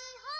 coming home.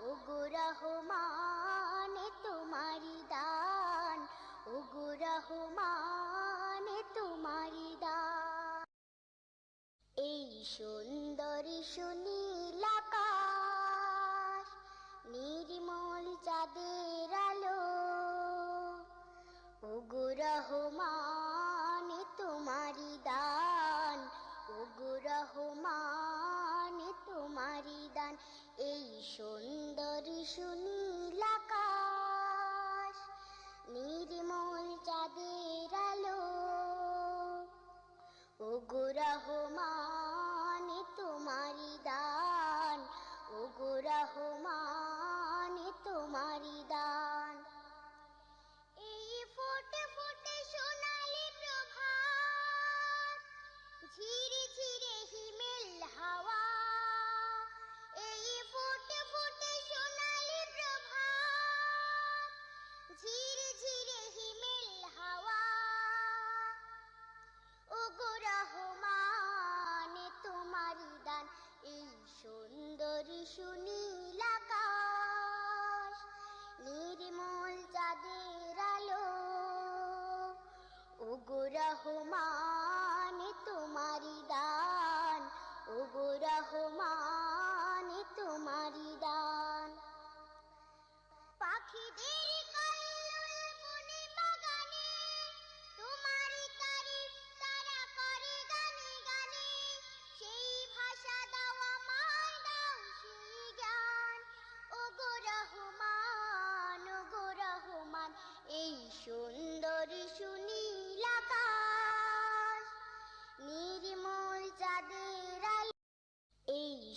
ও গোরাহমান তোমারি দান। ও গোরাহমান তোমারি দান। এই সুন্দরী সুনীল আকাশ নির্মল চাঁদের গুরাহ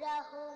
رحم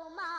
তোমার